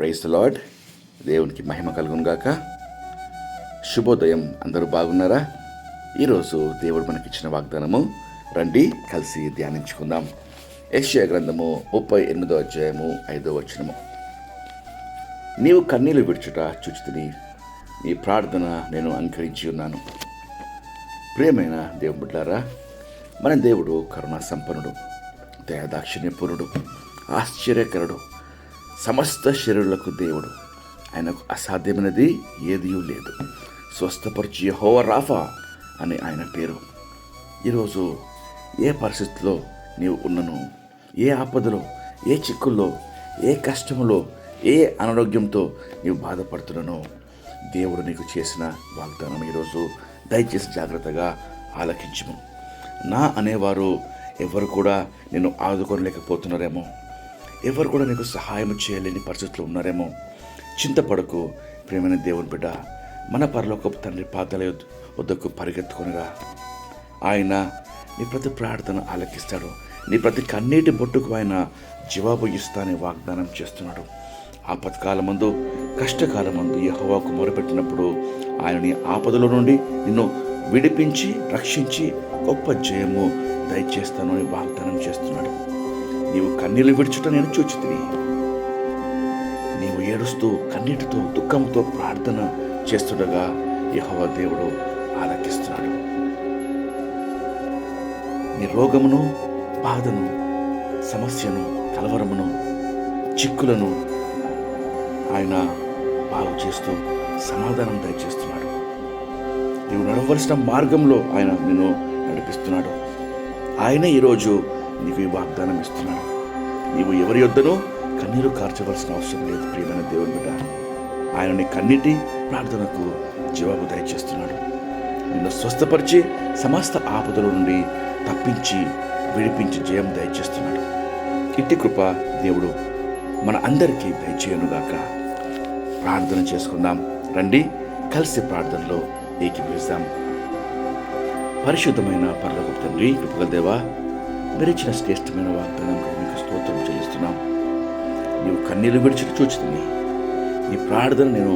Price lord దేవునికి మహిమ కలుగునుగాక శుభోదయం. అందరూ బాగున్నారా? ఈరోజు దేవుడు మనకిచ్చిన వాగ్దానము రండి కలిసి ధ్యానించుకుందాం. యశ్యా గ్రంథము ముప్పై ఎనిమిదో అధ్యాయము ఐదో వచనము. నీవు కన్నీళ్ళు విడుచుట చూచితిని నీ ప్రార్థన నేను అంకరించి ఉన్నాను. ప్రియమైన దేవుడు మన దేవుడు కరుణా సంపన్నుడు దయాదాక్షిణ్యపూర్ణుడు ఆశ్చర్యకరుడు. సమస్త శరీరులకు దేవుడు. ఆయనకు అసాధ్యమైనది ఏదీ లేదు. స్వస్థపరిచి యెహోవ రాఫా అని ఆయన పేరు. ఈరోజు ఏ పరిస్థితిలో నీవు ఉన్నను? ఏ ఆపదలో ఏ చిక్కుల్లో ఏ కష్టములో ఏ అనారోగ్యంతో నీవు బాధపడుతున్నానో? దేవుడు నీకు చేసిన వాగ్దానం ఈరోజు దయచేసి జాగ్రత్తగా ఆలకించము. నా అనేవారు ఎవరు కూడా నిన్ను ఆదుకోలేకపోతున్నారేమో. ఎవరు కూడా నీకు సహాయం చేయలేని పరిస్థితుల్లో ఉన్నారేమో. చింతపడకు ప్రేమైన దేవుని బిడ్డ. మన పరలోకపు తండ్రి పాదాల వద్దకు పరిగెత్తుకొనగా ఆయన నీ ప్రతి ప్రార్థన ఆలకిస్తాడు. నీ ప్రతి కన్నీటి బొట్టుకు ఆయన జవాబు ఇస్తానని వాగ్దానం చేస్తున్నాడు. ఆపత్కాల ముందు కష్టకాలం ముందు యెహోవాకు మొరపెట్టినప్పుడు ఆయనని ఆపదలో నుండి నిన్ను విడిపించి రక్షించి గొప్ప జయము దయచేస్తాను అని వాగ్దానం నీవు కన్నీళ్ళు విడుచుట నేను చూచితిని. నీవు ఏడుస్తూ కన్నీటితో దుఃఖంతో ప్రార్థన చేస్తుండగా యహోవ దేవుడు ఆలకిస్తున్నాడు. నీ రోగమును బాధను సమస్యను కలవరమును చిక్కులను ఆయన బాగు చేస్తూ సమాధానం దయచేస్తున్నాడు. నీవు నడవలసిన మార్గంలో ఆయన నిన్ను నడిపిస్తున్నాడు. ఆయన ఈరోజు నీవే వాగ్దానం ఇస్తున్నాడు నీవు ఎవరి యొద్దనో కన్నీరు కార్చవలసిన అవసరం లేదు ప్రియమైన దేవుని బిడ్డ. ఆయన నీ కన్నిటి ప్రార్థనకు జవాబు దయచేస్తున్నాడు. నిన్ను స్వస్థపరిచి సమస్త ఆపదల నుండి తప్పించి విడిపించి జయం దయచేస్తున్నాడు. ఇట్టి కృప దేవుడు మన అందరికీ దయచేయనుగాక. ప్రార్థన చేసుకుందాం. రండి కలిసి ప్రార్థనలో ఏకీభవిస్తాం. పరిశుద్ధమైన పర్లకు తండ్రి కృపగల దేవా మీరు శ్రేష్టమైన వాగ్దానం మీకు స్తోత్రం చెల్లిస్తున్నాం. నీవు కన్నీరు విడిచి చూచుతుంది నీ ప్రార్థన నేను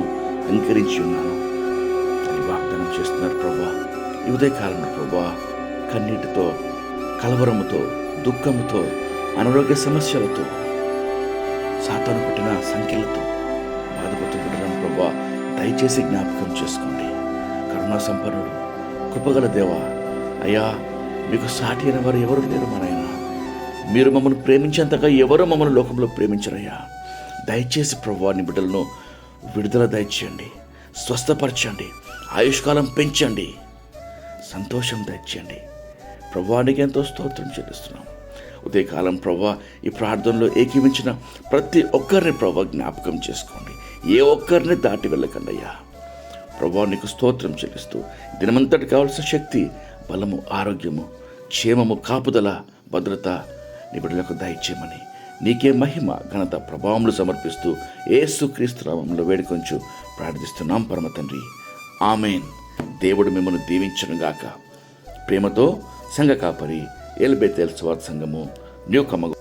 అంగీకరించి ఉన్నాను. అని వాగ్దానం చేస్తున్నారు ప్రభా. ఈ ఉదయకాలంలో ప్రభా కన్నీటితో కలవరముతో దుఃఖముతో అనారోగ్య సమస్యలతో సాతాను పుట్టిన సంఖ్యలతో బాధపడుతుండడం ప్రభా దయచేసి జ్ఞాపకం చేసుకోండి. కరుణా సంపన్నుడు కృపగల దేవా అయ్యా మీకు సాటి అయిన వారు ఎవరు లేరు మనైనా మీరు మమ్మల్ని ప్రేమించేంతగా ఎవరు మమ్మల్ని లోకంలో ప్రేమించరయ్యా. దయచేసి ప్రభు నీ బిడ్డలను విడుదల దయచేయండి. స్వస్థపరచండి. ఆయుష్కాలం పెంచండి. సంతోషం దయచేయండి. ప్రభువానికి ఎంతో స్తోత్రం చెల్లిస్తున్నాం. ఉదయకాలం ప్రభా ఈ ప్రార్థనలో ఏకీవించిన ప్రతి ఒక్కరిని ప్రభా జ్ఞాపకం చేసుకోండి. ఏ ఒక్కరిని దాటి వెళ్ళకండి అయ్యా ప్రభా నీకు స్తోత్రం చెల్లిస్తూ దినమంతటి కావాల్సిన శక్తి బలము ఆరోగ్యము క్షేమము కాపుదల భద్రత నీ బిడ్డలకు దయచేయమని నీకే మహిమ ఘనత ప్రభావములు సమర్పిస్తూ ఏసుక్రీస్తు నామములో వేడుకొంచు ప్రార్థిస్తున్నాం పరమ తండ్రి. ఆమెన్. దేవుడు మిమ్మల్ని దీవించను గాక. ప్రేమతో సంఘ కాపరి ఎల్బెతేల్ స్వాత్ సంఘము న్యూ కమగ